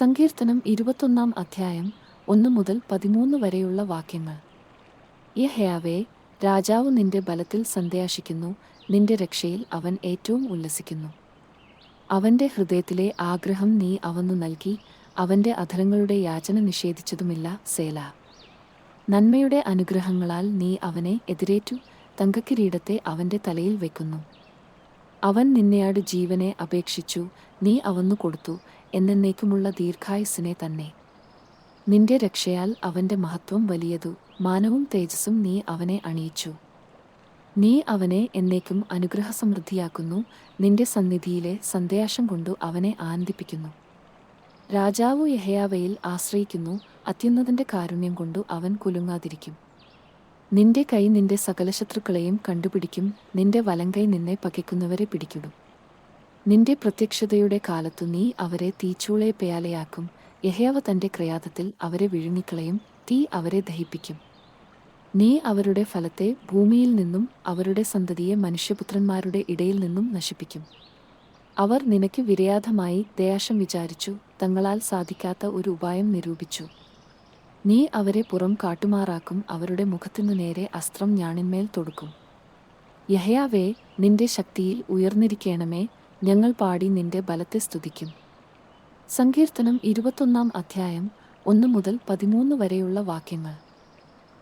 സങ്കീർത്തനം ഇരുപത്തൊന്നാം അധ്യായം ഒന്ന് മുതൽ പതിമൂന്ന് വരെയുള്ള വാക്യങ്ങൾ. യഹയാവേ രാജാവ് നിന്റെ ബലത്തിൽ സന്ധ്യാശിക്കുന്നു നിന്റെ രക്ഷയിൽ അവൻ ഏറ്റവും ഉല്ലസിക്കുന്നു. അവന്റെ ഹൃദയത്തിലെ ആഗ്രഹം നീ അവന്നു നൽകി അവന്റെ അധരങ്ങളുടെ യാചന നിഷേധിച്ചതുമില്ല സേല. നന്മയുടെ അനുഗ്രഹങ്ങളാൽ നീ അവനെ എതിരേറ്റു തങ്കക്കിരീടത്തെ അവന്റെ തലയിൽ വെക്കുന്നു. അവൻ നിന്നെയാട് ജീവനെ അപേക്ഷിച്ചു നീ അവന്നു കൊടുത്തു എന്നേക്കുമുള്ള ദീർഘായുസ്സിനെ തന്നെ. നിന്റെ രക്ഷയാൽ അവന്റെ മഹത്വം വലിയതു. മാനവും തേജസ്സും നീ അവനെ അണിയിച്ചു. നീ അവനെ എന്നേക്കും അനുഗ്രഹസമൃദ്ധിയാക്കുന്നു. നിന്റെ സന്നിധിയിലെ സന്ദേശം കൊണ്ടു അവനെ ആനന്ദിപ്പിക്കുന്നു. രാജാവു യഹയാവയിൽ ആശ്രയിക്കുന്നു. അത്യുന്നതിന്റെ കാരുണ്യം കൊണ്ടു അവൻ കുലുങ്ങാതിരിക്കും. നിന്റെ കൈ നിന്റെ സകല ശത്രുക്കളെയും കണ്ടുപിടിക്കും. നിന്റെ വലങ്കൈ നിന്നെ പകയ്ക്കുന്നവരെ പിടിക്കിടും. നിന്റെ പ്രത്യക്ഷതയുടെ കാലത്തു നീ അവരെ തീച്ചൂളെ പേയാലയാക്കും യഹേവ തന്റെ ക്രയാതത്തിൽ അവരെ വിഴുങ്ങിക്കളയും തീ അവരെ ദഹിപ്പിക്കും. നീ അവരുടെ ഫലത്തെ ഭൂമിയിൽ നിന്നും അവരുടെ സന്തതിയെ മനുഷ്യപുത്രന്മാരുടെ ഇടയിൽ നിന്നും നശിപ്പിക്കും. അവർ നിനക്ക് വിരയാധമായി ദയാശം വിചാരിച്ചു തങ്ങളാൽ സാധിക്കാത്ത ഒരു ഉപായം നിരൂപിച്ചു. നീ അവരെ പുറം കാട്ടുമാറാക്കും അവരുടെ മുഖത്തിനു നേരെ അസ്ത്രം ഞാണിന്മേൽ തൊടുക്കും. യഹയാവേ നിന്റെ ശക്തിയിൽ ഉയർന്നിരിക്കണമേ ഞങ്ങൾ പാടി നിന്റെ ബലത്തെ സ്തുതിക്കും. സങ്കീർത്തനം ഇരുപത്തൊന്നാം അധ്യായം ഒന്ന് മുതൽ പതിമൂന്ന് വരെയുള്ള വാക്യങ്ങൾ.